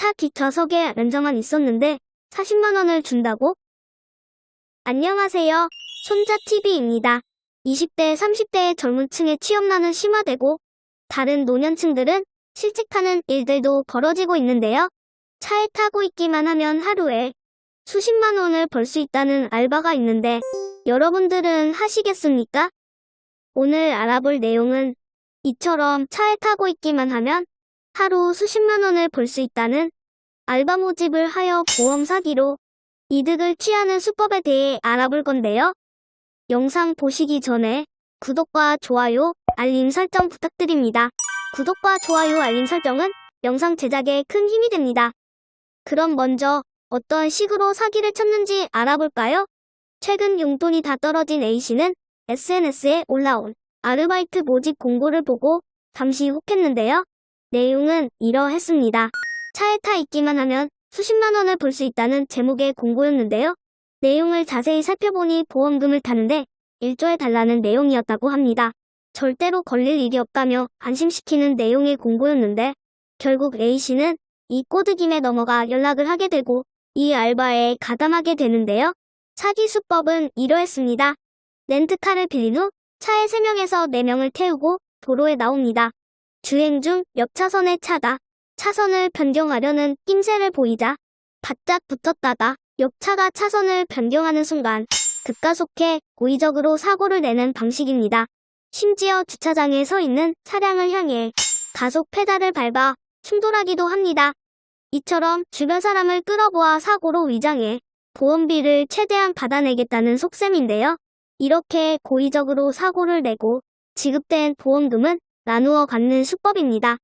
차 뒷좌석에 앉아만 있었는데 40만원을 준다고? 안녕하세요. 손자TV입니다. 20대, 30대의 젊은 층의 취업난은 심화되고 다른 노년층들은 실직하는 일들도 벌어지고 있는데요. 차에 타고 있기만 하면 하루에 수십만 원을 벌 수 있다는 알바가 있는데 여러분들은 하시겠습니까? 오늘 알아볼 내용은 이처럼 차에 타고 있기만 하면 하루 수십만 원을 벌 수 있다는 알바 모집을 하여 보험 사기로 이득을 취하는 수법에 대해 알아볼 건데요. 영상 보시기 전에 구독과 좋아요, 알림 설정 부탁드립니다. 구독과 좋아요, 알림 설정은 영상 제작에 큰 힘이 됩니다. 그럼 먼저 어떤 식으로 사기를 쳤는지 알아볼까요? 최근 용돈이 다 떨어진 A씨는 SNS에 올라온 아르바이트 모집 공고를 보고 잠시 혹했는데요. 내용은 이러했습니다. 차에 타 있기만 하면 수십만 원을 벌수 있다는 제목의 공고였는데요. 내용을 자세히 살펴보니 보험금을 타는데 일조해달라는 내용이었다고 합니다. 절대로 걸릴 일이 없다며 안심시키는 내용의 공고였는데 결국 A씨는 이 꼬드김에 넘어가 연락을 하게 되고 이 알바에 가담하게 되는데요. 사기 수법은 이러했습니다. 렌트카를 빌린 후 차에 3명에서 4명을 태우고 도로에 나옵니다. 주행 중 옆차선의 차가 차선을 변경하려는 낌새를 보이자 바짝 붙었다가 옆차가 차선을 변경하는 순간 급가속해 고의적으로 사고를 내는 방식입니다. 심지어 주차장에 서 있는 차량을 향해 가속 페달을 밟아 충돌하기도 합니다. 이처럼 주변 사람을 끌어보아 사고로 위장해 보험비를 최대한 받아내겠다는 속셈인데요. 이렇게 고의적으로 사고를 내고 지급된 보험금은 나누어 갖는 수법입니다.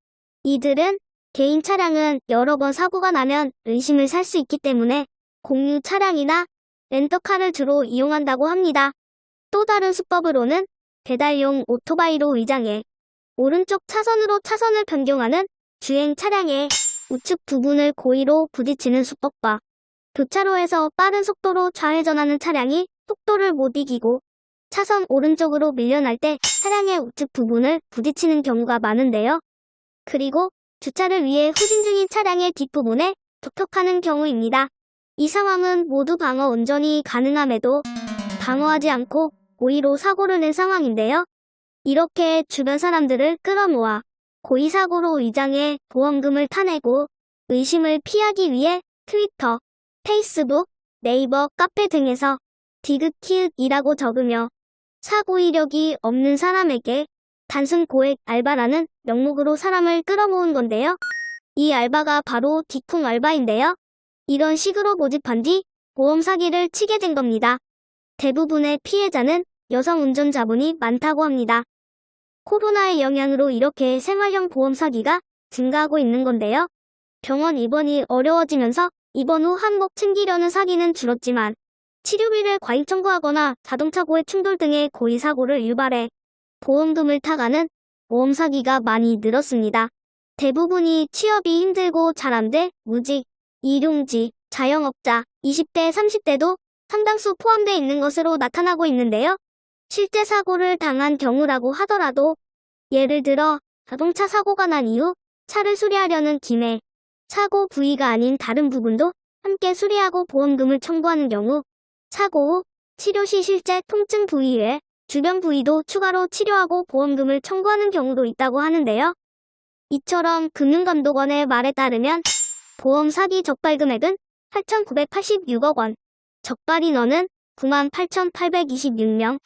이들은 개인 차량은 여러 번 사고가 나면 의심을 살 수 있기 때문에 공유 차량이나 렌터카를 주로 이용한다고 합니다. 또 다른 수법으로는 배달용 오토바이로 위장해 오른쪽 차선으로 차선을 변경하는 주행 차량의 우측 부분을 고의로 부딪히는 수법과 교차로에서 빠른 속도로 좌회전하는 차량이 속도를 못 이기고 차선 오른쪽으로 밀려날 때 차량의 우측 부분을 부딪히는 경우가 많은데요. 그리고 주차를 위해 후진 중인 차량의 뒷부분에 접촉하는 경우입니다. 이 상황은 모두 방어 운전이 가능함에도 방어하지 않고 고의로 사고를 낸 상황인데요. 이렇게 주변 사람들을 끌어모아 고의 사고로 위장해 보험금을 타내고 의심을 피하기 위해 트위터, 페이스북, 네이버, 카페 등에서 디귿키읔이라고 적으며 사고 이력이 없는 사람에게 단순 고액 알바라는 명목으로 사람을 끌어모은 건데요. 이 알바가 바로 디쿵 알바인데요. 이런 식으로 모집한 뒤 보험 사기를 치게 된 겁니다. 대부분의 피해자는 여성 운전자분이 많다고 합니다. 코로나의 영향으로 이렇게 생활형 보험 사기가 증가하고 있는 건데요. 병원 입원이 어려워지면서 입원 후 한몫 챙기려는 사기는 줄었지만 치료비를 과잉 청구하거나 자동차고의 충돌 등의 고의 사고를 유발해 보험금을 타가는 보험 사기가 많이 늘었습니다. 대부분이 취업이 힘들고 잘 안 돼 무직, 일용직, 자영업자, 20대, 30대도 상당수 포함되어 있는 것으로 나타나고 있는데요. 실제 사고를 당한 경우라고 하더라도 예를 들어 자동차 사고가 난 이후 차를 수리하려는 김에 사고 부위가 아닌 다른 부분도 함께 수리하고 보험금을 청구하는 경우 사고 후 치료 시 실제 통증 부위 외 주변 부위도 추가로 치료하고 보험금을 청구하는 경우도 있다고 하는데요. 이처럼 금융감독원의 말에 따르면 보험 사기 적발 금액은 8,986억 원, 적발 인원은 98,826명,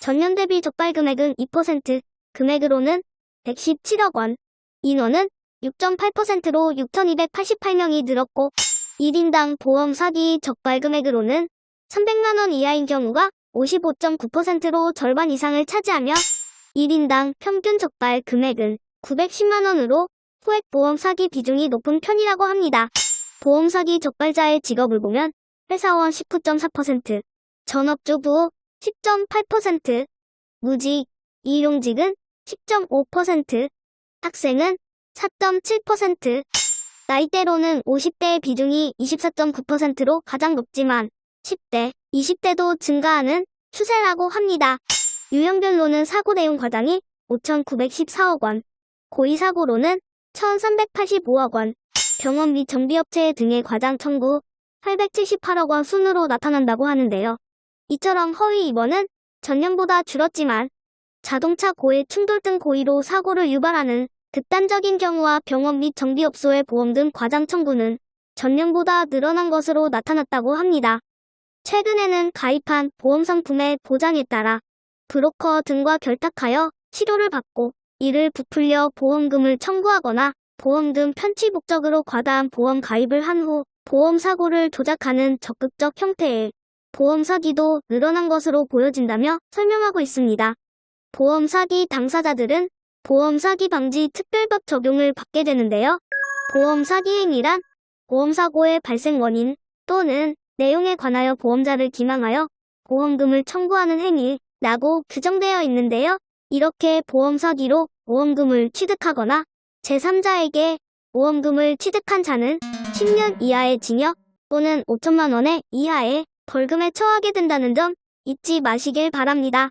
전년 대비 적발 금액은 2%, 금액으로는 117억 원, 인원은 6.8%로 6,288명이 늘었고, 1인당 보험 사기 적발 금액으로는 300만원 이하인 경우가 55.9%로 절반 이상을 차지하며 1인당 평균 적발 금액은 910만원으로 소액 보험 사기 비중이 높은 편이라고 합니다. 보험 사기 적발자의 직업을 보면 회사원 19.4%, 전업주부 10.8%, 무직, 일용직은 10.5%, 학생은 4.7%, 나이대로는 50대의 비중이 24.9%로 가장 높지만 10대, 20대도 증가하는 추세라고 합니다. 유형별로는 사고 내용 과장이 5,914억 원, 고의 사고로는 1,385억 원, 병원 및 정비업체 등의 과장 청구 878억 원 순으로 나타난다고 하는데요. 이처럼 허위 입원은 전년보다 줄었지만 자동차 고해 충돌 등 고의로 사고를 유발하는 극단적인 경우와 병원 및 정비업소의 보험 등 과장 청구는 전년보다 늘어난 것으로 나타났다고 합니다. 최근에는 가입한 보험 상품의 보장에 따라 브로커 등과 결탁하여 치료를 받고 이를 부풀려 보험금을 청구하거나 보험금 편취 목적으로 과다한 보험 가입을 한 후 보험 사고를 조작하는 적극적 형태의 보험 사기도 늘어난 것으로 보여진다며 설명하고 있습니다. 보험 사기 당사자들은 보험 사기 방지 특별법 적용을 받게 되는데요. 보험 사기 행위란 보험 사고의 발생 원인 또는 내용에 관하여 보험자를 기망하여 보험금을 청구하는 행위라고 규정되어 있는데요. 이렇게 보험 사기로 보험금을 취득하거나 제3자에게 보험금을 취득한 자는 10년 이하의 징역 또는 5천만 원의 이하의 벌금에 처하게 된다는 점 잊지 마시길 바랍니다.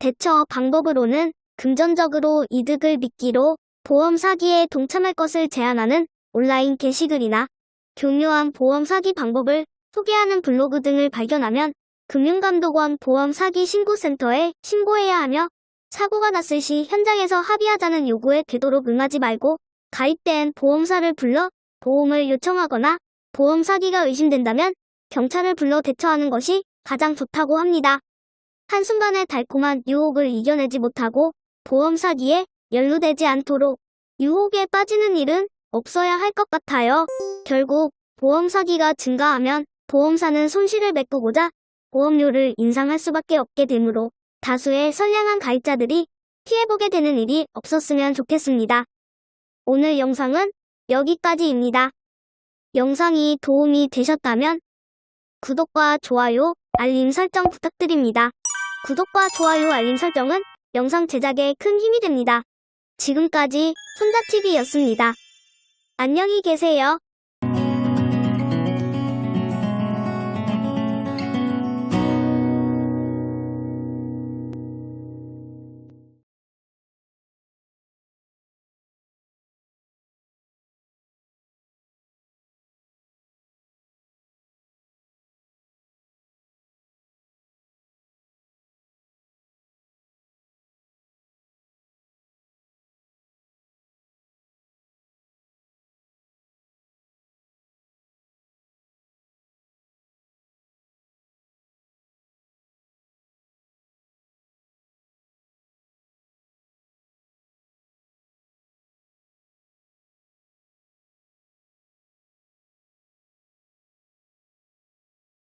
대처 방법으로는 금전적으로 이득을 미끼로 보험 사기에 동참할 것을 제안하는 온라인 게시글이나 교묘한 보험 사기 방법을 소개하는 블로그 등을 발견하면 금융감독원 보험 사기 신고센터에 신고해야 하며 사고가 났을 시 현장에서 합의하자는 요구에 되도록 응하지 말고 가입된 보험사를 불러 보험을 요청하거나 보험 사기가 의심된다면 경찰을 불러 대처하는 것이 가장 좋다고 합니다. 한순간의 달콤한 유혹을 이겨내지 못하고 보험 사기에 연루되지 않도록 유혹에 빠지는 일은 없어야 할 것 같아요. 결국 보험 사기가 증가하면 보험사는 손실을 메꾸고자 보험료를 인상할 수밖에 없게 되므로 다수의 선량한 가입자들이 피해보게 되는 일이 없었으면 좋겠습니다. 오늘 영상은 여기까지입니다. 영상이 도움이 되셨다면 구독과 좋아요, 알림 설정 부탁드립니다. 구독과 좋아요, 알림 설정은 영상 제작에 큰 힘이 됩니다. 지금까지 손자TV였습니다. 안녕히 계세요.